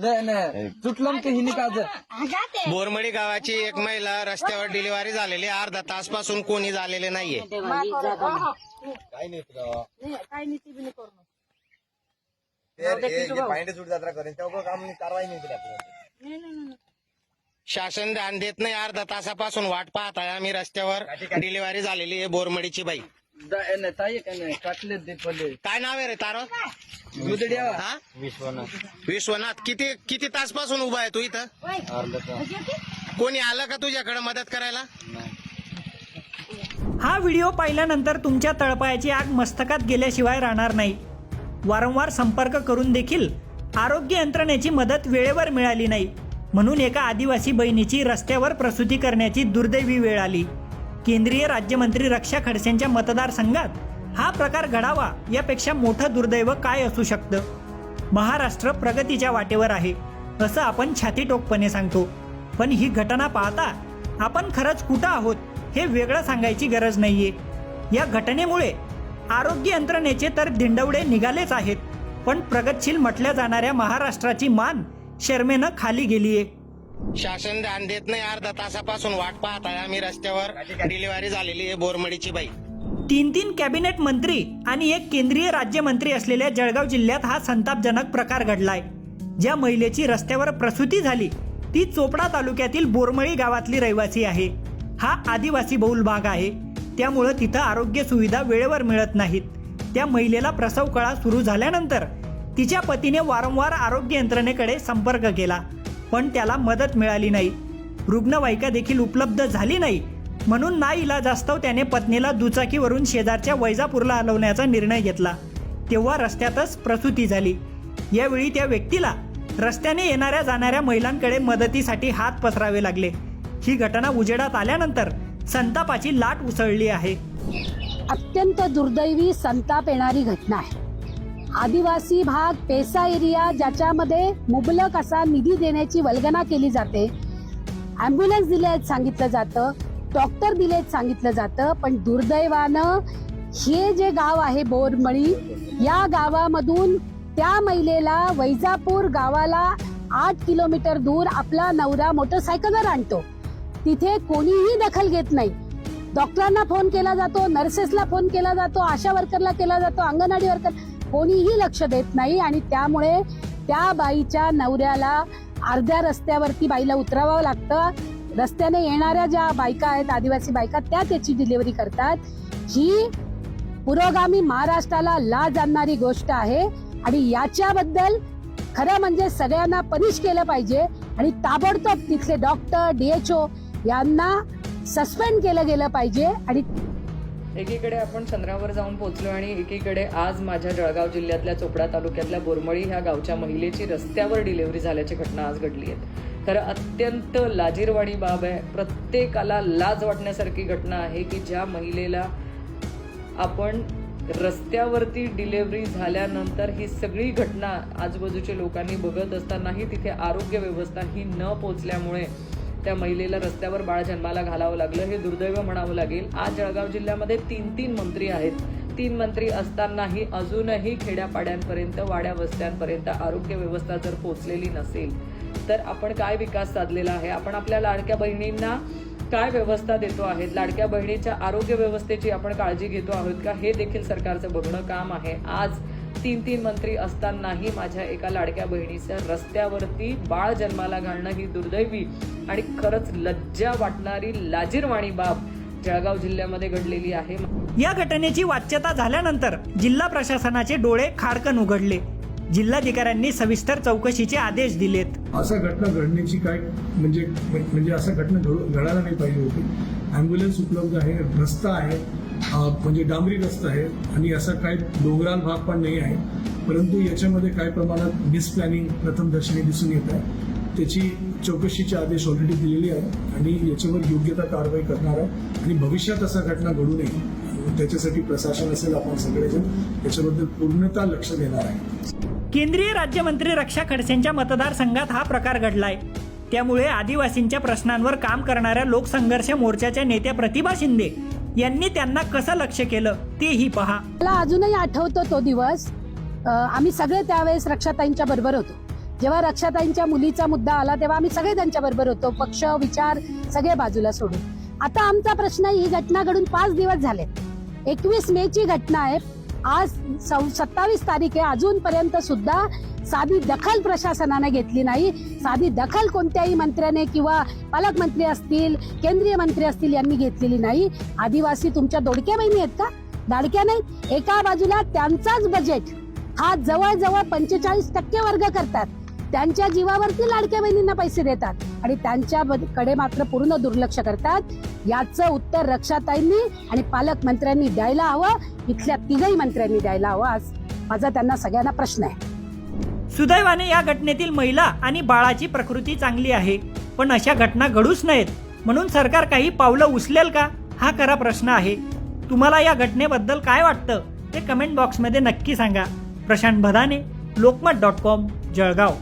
नाही नाही. चुटलं की हिने का बोरमडी गावाची एक महिला रस्त्यावर डिलिव्हरी झालेली आहे. अर्धा तासपासून कोणी झालेले नाहीये. शासन ध्यान देत नाही. अर्धा तासापासून वाट पाहत आहे. आम्ही रस्त्यावर डिलिव्हरी झालेली आहे बोरमडीची बाई. काय नाव आहे रे तारो? दुधड्या हा? विश्वनाथ. किती किती तासपासून उभा आहे तू इथं? कोणी आलं का तुझ्याकडे मदत करायला? हा व्हिडिओ पाहिल्यानंतर तुमच्या तळपायाची आग मस्तकात गेल्याशिवाय राहणार नाही. वारंवार संपर्क करून देखील आरोग्य यंत्रणेची मदत वेळेवर मिळाली नाही. म्हणून एका आदिवासी बहिणीची रस्त्यावर प्रसूती करण्याची दुर्दैवी वेळ आली. केंद्रीय राज्यमंत्री रक्षा खडसेंच्या मतदारसंघात हा प्रकार घडावा यापेक्षा मोठं दुर्दैव काय असू शकतं? महाराष्ट्र प्रगतीच्या वाटेवर आहे असं आपण छातीटोकपणे सांगतो. पण ही घटना पाहता आपण खरंच कुठं आहोत हे वेगळं सांगायची गरज नाहीये. या घटनेमुळे आरोग्य यंत्रणेचे तर दिंडवडे निघालेच आहेत पण प्रगतशील म्हटल्या जाणाऱ्या महाराष्ट्राची मान शर्मेनं खाली गेलीये. शासन ध्यान देत नाही अर्धा तासापासून वाट पाहत आहे आम्ही रस्त्यावर. डिलिव्हरी झालेली आहे बोरमडीची बाई. तीन तीन कॅबिनेट मंत्री आणि एक केंद्रीय राज्यमंत्री असलेल्या जळगाव जिल्ह्यात हा संतापजनक प्रकार घडलाय. ज्या महिलेची रस्त्यावर प्रसूती झाली ती चोपडा तालुक्यातील बोरमळी गावातली रहिवासी आहे. हा आदिवासी बहुल भाग आहे. त्यामुळं तिथं आरोग्य सुविधा वेळेवर मिळत नाहीत. त्या महिलेला प्रसव कळा सुरू झाल्यानंतर तिच्या पतीने वारंवार आरोग्य यंत्रणेकडे संपर्क केला. पण त्याला मदत मिळाली नाही. रुग्णवाहिका देखील उपलब्ध झाली नाही. म्हणून ना इलाजास्तव त्याने पत्नीला दुचाकीवरून शेजारच्या वैजापूरला हलवण्याचा निर्णय घेतला. तेव्हा रस्त्यातच प्रसूती झाली. यावेळी त्या व्यक्तीला रस्त्याने येणाऱ्या जाणाऱ्या महिलांकडे मदतीसाठी हात पसरावे लागले. ही घटना उजेडात आल्यानंतर संतापाची लाट उसळली आहे. अत्यंत दुर्दैवी संताप येणारी घटना आहे. आदिवासी भाग पेसा एरिया ज्याच्यामध्ये मुबलक असा निधी देण्याची वल्गना केली जाते. ॲम्ब्युलन्स दिले आहेत सांगितलं जातं डॉक्टर दिले आहेत सांगितलं जातं पण दुर्दैवानं हे जे गाव आहे बोरमळी या गावामधून त्या महिलेला वैजापूर गावाला आठ किलोमीटर दूर आपला नवरा मोटरसायकलवर आणतो. तिथे कोणीही दखल घेत नाही. डॉक्टरांना फोन केला जातो नर्सेसला फोन केला जातो आशा वर्करला केला जातो अंगणवाडी वर्कर. कोणीही लक्ष देत नाही आणि त्यामुळे त्या बाईच्या नवऱ्याला अर्ध्या रस्त्यावरती बाईला उतरावं लागतं. रस्त्याने येणाऱ्या ज्या बायका आहेत आदिवासी बायका त्या त्याची डिलिव्हरी करतात. ही पुरोगामी महाराष्ट्राला लाज आणणारी गोष्ट आहे आणि याच्याबद्दल खरं म्हणजे सगळ्यांना पनिश केलं पाहिजे आणि ताबडतोब तिथले डॉक्टर डीएचओ यांना सस्पेंड केलं गेलं पाहिजे आणि एकीकडे आपण चंद्रावर जाऊन पोहोचलो आणि एकीकडे आज माझ्या जळगाव जिल्ह्यातल्या चोपडा तालुक्यातल्या बोरमळी ह्या गावच्या महिलेची रस्त्यावर डिलिव्हरी झाल्याची घटना आज घडली आहे तर अत्यंत लाजीरवाणी बाब आहे. प्रत्येकाला लाज वाटण्यासारखी घटना आहे की ज्या महिलेला आपण रस्त्यावरती डिलेवरी झाल्यानंतर ही सगळी घटना आजूबाजूच्या लोकांनी बघत असतानाही तिथे आरोग्य व्यवस्था ही न पोचल्यामुळे त्या महिलेला रस्त्यावर बाळ जन्माला घालावं लागलं. हे दुर्दैव म्हणावं लागेल. आज जळगाव जिल्ह्यामध्ये तीन तीन मंत्री आहेत. तीन मंत्री असतानाही अजूनही खेड्यापाड्यांपर्यंत वाड्या वस्त्यांपर्यंत आरोग्य व्यवस्था जर पोचलेली नसेल तर आपण काय विकास साधलेला आहे? आपण आपल्या लाडक्या बहिणींना काय व्यवस्था देतो आहेत? लाडक्या बहिणीच्या आरोग्य व्यवस्थेची आपण काळजी घेतो आहोत का? हे देखील सरकारचं बघणं काम आहे. आज तीन तीन मंत्री असतानाही माझ्या एका लाडक्या बहिणीचं रस्त्यावरती बाळ जन्माला घालणं ही दुर्दैवी आणि खरंच लज्जा वाटणारी लाजीरवाणी बाब जळगाव जिल्ह्यामध्ये घडलेली आहे. या घटनेची वाच्यता झाल्यानंतर जिल्हा प्रशासनाचे डोळे खाडकन उघडले. जिल्हाधिकाऱ्यांनी सविस्तर चौकशीचे आदेश दिलेत. असा घटना घडण्याची काय म्हणजे म्हणजे असं घटना घडू घडायला नाही पाहिजे होती. ॲम्ब्युलन्स उपलब्ध आहे रस्ता आहे म्हणजे डांबरी रस्ता आहे आणि असा काय डोंगराळ भाग पण नाही आहे. परंतु याच्यामध्ये काय प्रमाणात मिसप्लॅनिंग प्रथम दर्शनी दिसून येत आहे. त्याची चौकशीचे आदेश ऑलरेडी दिलेले आहे आणि याच्यावर योग्य त्या कारवाई करणार आहे आणि भविष्यात असा घटना घडू नये. त्याच्यासाठी प्रशासन असेल आपण सगळेजण त्याच्याबद्दल पूर्णतः लक्ष देणार आहे. केंद्रीय राज्यमंत्री रक्षा खडसेंच्या मतदारसंघात हा प्रकार घडलाय. त्यामुळे आदिवासींच्या प्रश्नांवर काम करणाऱ्या लोकसंघर्ष मोर्चाच्या नेत्या प्रतिभा शिंदे यांनी त्यांना कसं लक्ष केलं तेही पहा. मला अजूनही आठवतो तो दिवस. आम्ही सगळे त्यावेळेस रक्षाताईंच्या बरोबर होतो. जेव्हा रक्षाताईंच्या मुलीचा मुद्दा आला तेव्हा आम्ही सगळे त्यांच्या बरोबर होतो. पक्ष विचार सगळे बाजूला सोडून. आता आमचा प्रश्न ही घटना घडून पाच दिवस झाले एकवीस मे ची घटना आहे. आज सत्तावीस तारीख आहे अजूनपर्यंत सुद्धा साधी दखल प्रशासनाने घेतली नाही. साधी दखल कोणत्याही मंत्र्याने किंवा पालकमंत्री असतील केंद्रीय मंत्री असतील यांनी घेतलेली नाही. आदिवासी तुमच्या दोडक्या बहिणी आहेत का? दाडक्या नाही एका बाजूला त्यांचाच बजेट हा जवळजवळ पंचेचाळीस टक्के वर्ग करतात. त्यांच्या जीवावरती लाडक्या बहिणींना पैसे देतात आणि त्यांच्या कडे मात्र पूर्ण दुर्लक्ष करतात. याचं उत्तर रक्षाताईंनी आणि पालकमंत्र्यांनी द्यायला हवं. इथल्या तिघही मंत्र्यांनी द्यायला हवं. आज माझा त्यांना सगळ्यांना प्रश्न आहे. सुदैवाने या घटनेतील महिला आणि बाळाची प्रकृती चांगली आहे. पण अशा घटना घडूच नयेत. म्हणून सरकार काही पावलं उचलेल का? हा खरा प्रश्न आहे. तुम्हाला या घटनेबद्दल काय वाटतं? ते कमेंट बॉक्समध्ये नक्की सांगा. Prashant Bhadane Lokmat dot com Jalgaon.